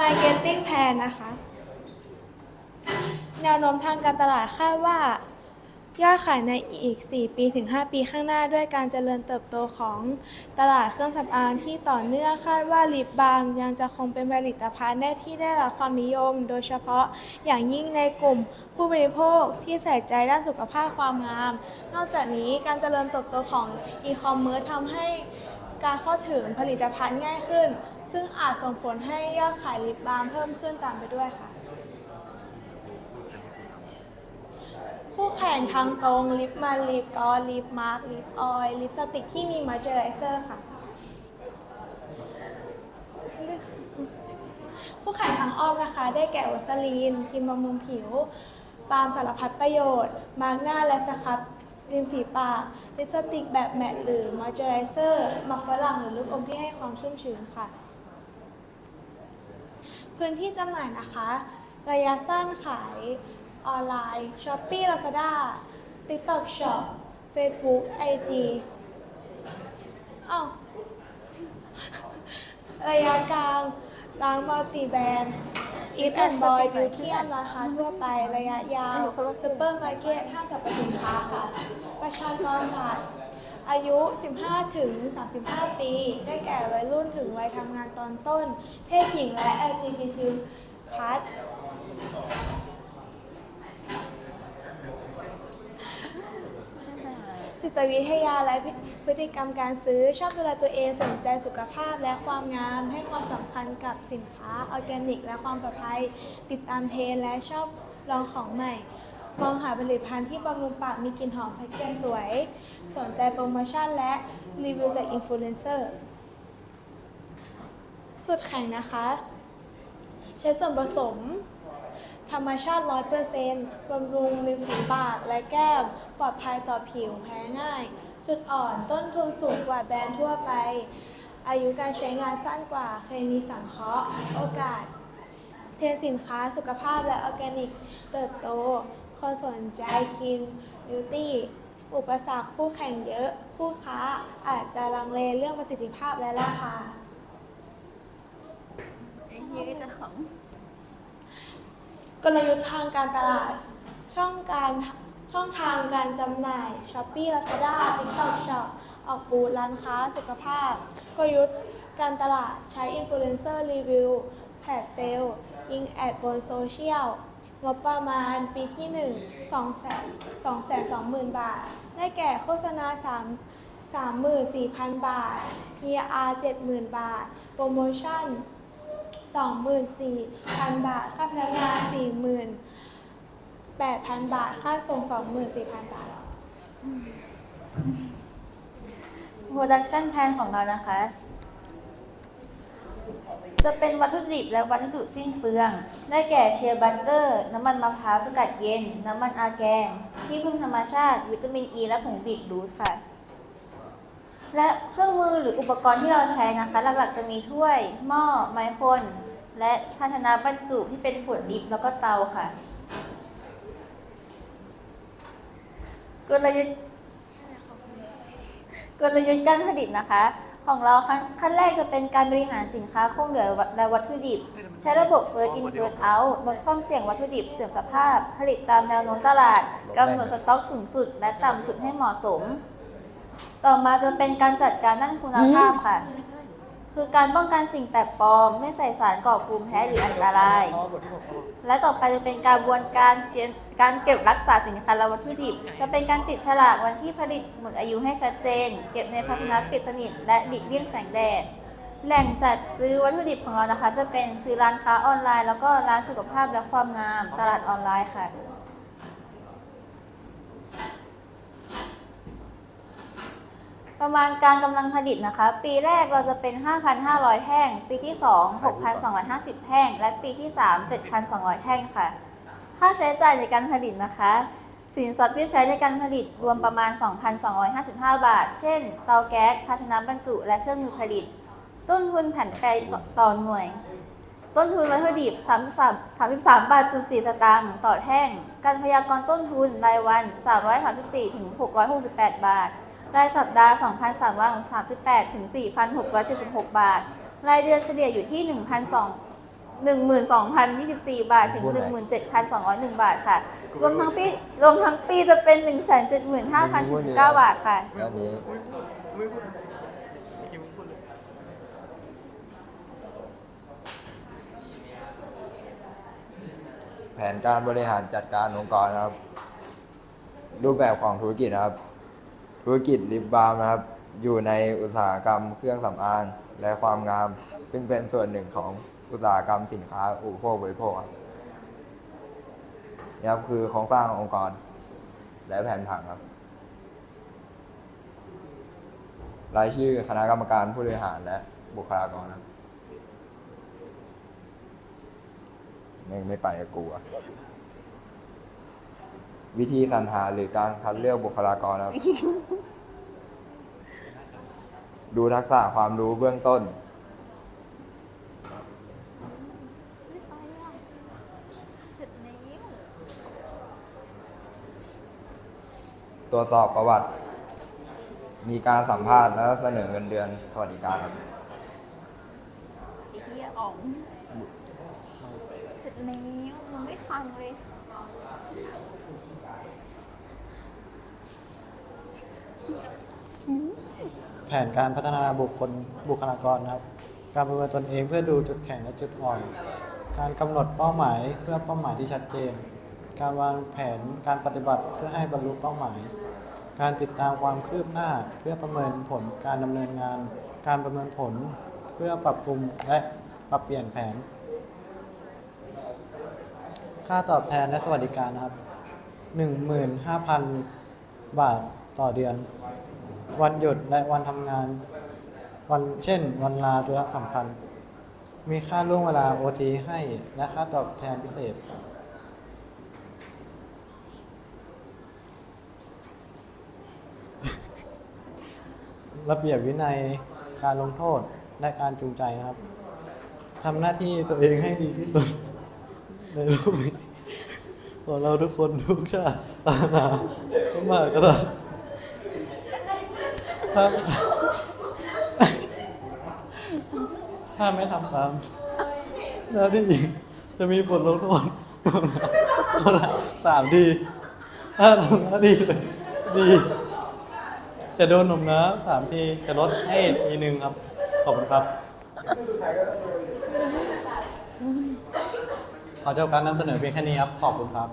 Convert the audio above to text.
Marketing Plan นะคะ แนวโน้มทางการตลาดคาดว่า ยอดขายในอีก 4 ปีถึง 5 ปีข้างหน้าด้วยการเจริญเติบโตของตลาดเครื่องสำอางที่ต่อเนื่องคาดว่าลิปบาล์มยังจะคงเป็นผลิตภัณฑ์ได้ที่ได้รับความนิยม โดยเฉพาะอย่างยิ่งในกลุ่มผู้บริโภคที่ใส่ใจด้านสุขภาพความงาม นอกจากนี้การเจริญเติบโตของอีคอมเมิร์ซทำให้การเข้าถึงผลิตภัณฑ์ง่ายขึ้น ซึ่งอาจส่งผลให้ยอดขายลิปบาล์มเพิ่มขึ้นตามไปด้วยค่ะ คู่แข่งทางตรงลิปมันลิปกอลิปมาร์กลิปออยลิปสติกที่มีมอยเจอไรเซอร์ค่ะ คู่แข่งทางอ้อมนะคะ ได้แก่วัสลีนครีมบำรุงผิวปาล์มสารพัดประโยชน์ มาร์กหน้าและสครับริมฝีปากลิปสติกแบบแมตต์หรือมอยเจอไรเซอร์มักฝรั่งหรือลูกอมที่ให้ความชุ่มชื้นค่ะ พื้นที่จำหน่ายนะคะ ระยะสั้นขายออนไลน์ Shopee Lazada TikTok Shop Facebook IG อ้าวระยะกลางร้านมัลติแบรนด์ Eat and Boy Beauty อันราคาทั่วไประยะยาวซูเปอร์มาร์เก็ตห้างสรรพสินค้าค่ะ ประชากรศาสตร์ อายุ 15 ถึง 35 ปี ได้แก่วัยรุ่นถึงวัยทำงานตอนต้น เพศหญิงและ LGBT พัดจิตวิทยาและพฤติกรรมการซื้อชอบดูแลตัวเองสนใจสุขภาพและความงาม ให้ความสำคัญกับสินค้าออร์แกนิก และความปลอดภัย ติดตามเทรนด์และชอบลองของใหม่ มองหาผลิตภัณฑ์ที่บำรุงปากมีกลิ่นหอมแพ็กเกจสวย สนใจโปรโมชั่นและรีวิวจากอินฟลูเอนเซอร์ จุดแข็งนะคะ ใช้ส่วนผสม ธรรมชาติ 100%บำรุงริมฝีปากและแก้ม ปลอดภัยต่อผิวแพ้ง่าย จุดอ่อนต้นทุนสูงกว่าแบรนด์ทั่วไป อายุการใช้งานสั้นกว่า เคยมีสังเคราะห์ โอกาสเทรนสินค้าสุขภาพและออร์แกนิก เติบโต คนสนใจคินบิวตี้อุปสรรคคู่แข่งเยอะ คู่ค้าอาจจะลังเลเรื่องประสิทธิภาพและราคาไอ้เหี้ยจะของกลยุทธ์ทางการตลาด ช่องการช่องทางการจำหน่าย Shopee Lazada TikTok Shop ออกบูธร้านค้าสุขภาพ กลยุทธ์การตลาดใช้อินฟลูเอนเซอร์รีวิวแพดเซลยิงแอดบนโซเชียล งบประมาณปีที่ 1 2 2 2 0 0 0 บาท ได้แก่โฆษณา 3 34,000 บาท PR 70,000 บาท โปรโมชั่น 24,000 บาท ค่าพนักงาน 48,000 บาท ค่าส่ง 24,000 บาท Production Plan ของเรานะคะ จะเป็นวัตถุดิบและวัสดุสิ้นเปลือง ได้แก่เชียร์บัตเตอร์ น้ำมันมะพร้าวสกัดเย็น น้ำมันอาแกงที่พึ่งธรรมชาติ วิตามินอ e ีและผงบีทรูทค่ะ และเครื่องมือหรืออุปกรณ์ที่เราใช้นะคะ หลักๆจะมีถ้วย หม้อ ไมโครนและภาชนะบรรจุที่เป็นขวดดิบแล้วก็เตาค่ะ กลยุทธ์กลยุทธ์การผลิตนะคะ ของเราขั้นขั้นแรกจะเป็นการบริหารสินค้าคงเหลือและวัตถุดิบ ใช้ระบบ first in first out ลดความเสี่ยงวัตถุดิบเสื่อมสภาพ ผลิตตามแนวโน้มตลาดกำหนดสต็อกสูงสุด และต่ำสุดให้เหมาะสม ต่อมาจะเป็นการจัดการด้านคุณภาพค่ะ คือการป้องกันสิ่งแปลกปลอม ไม่ใส่สารก่อภูมิแพ้หรืออันตราย และต่อไปจะเป็นกระบวนการเก็บการเก็บรักษาสินค้าและวัตถุดิบ จะเป็นการติดฉลากวันที่ผลิตหมดอายุให้ชัดเจน เก็บในภาชนะปิดสนิทและหลีกเลี่ยงแสงแดดแหล่งจัดซื้อวัตถุดิบของเรานะคะ จะเป็นซื้อร้านค้าออนไลน์ แล้วก็ร้านสุขภาพและความงามตลาดออนไลน์ค่ะ ประมาณการกำลังผลิตนะคะ ปีแรกเราจะเป็น 5,500 แท่ง ปีที่ 2 6,250 แท่ง และปีที่ 3 7,200 แท่งค่ะ ค่าใช้จ่ายในการผลิตนะคะ สินทรัพย์ที่ใช้ในการผลิตรวมประมาณ 2,255 บาท เช่น เตาแก๊ส ภาชนะบรรจุและเครื่องมือผลิต ต้นทุนแผ่นไกลต่อหน่วย ต้นทุนวัตถุดิบ 33 33บาทจุด4สตางค์ต่อแท่ง การพยากรณ์ต้นทุนรายวัน 334ถึง668 บาท รายสัปดาห์ 2,338 ถึง 4,676 บาท รายเดือนเฉลี่ยอยู่ที่1,200 12,024 บาท ถึง 17,201 บาทค่ะ รวมทั้งปี รวมทั้งปีจะเป็น 175,019บาทค่ะด้านนี้ไม่พูดคิวพูดเลยแผนการบริหารจัดการองค์กรนะครับ รูปแบบของธุรกิจนะครับ ธุรกิจลิปบาล์มนะครับ อยู่ในอุตสาหกรรมเครื่องสำอางและความงาม ซึ่งเป็นส่วนหนึ่งของอุตสาหกรรมสินค้าอุปโภคบริโภคครับนี่ครับคือโครงสร้างขององค์กร และแผนผังครับ รายชื่อคณะกรรมการผู้บริหารและบุคลากรครับไม่ไม่ไปกับกูอะ วิธีสรรหาหรือการคัดเลือกบุคลากรครับ ดูทักษะความรู้เบื้องต้นตรวจสอบประวัติ มีการสัมภาษณ์และเสนอเงินเดือนสวัสดิการครับ ไอ้เหี้ยอ๋องเสร็จแล้วมันไม่ฟังเลย แผนการพัฒนาบุคคลบุคลากรนะครับ การประเมินตนเองเพื่อดูจุดแข็งและจุดอ่อน การกำหนดเป้าหมายเพื่อเป้าหมายที่ชัดเจน การวางแผนการปฏิบัติเพื่อให้บรรลุเป้าหมาย การติดตามความคืบหน้าเพื่อประเมินผลการดำเนินงาน การประเมินผลเพื่อปรับปรุงและปรับเปลี่ยนแผน ค่าตอบแทนและสวัสดิการนะครับ 15,000 บาทต่อเดือน วันหยุดและวันทำงาน วันเช่น วันลาธุระสำคัญ มีค่าล่วงเวลา OT ให้และค่าตอบแทนพิเศษ ระเบียบวินัยการลงโทษและการจูงใจนะครับทำหน้าที่ตัวเองให้ดีที่สุด ในโลกนี้ของเราทุกคนทุกชาติตาหนาพระมหากษัตริย์ ถ้าถ้าไม่ทำตามหน้าที่จะมีบทลงโทษคนละสามดีถ้าทำหน้าที่เลยดี จะโดนหนุ่มนะสามทีจะลดให้ทีหนึ่งครับ ขอบคุณครับ ขอจบการนำเสนอเพียงแค่นี้ครับ ขอบคุณครับ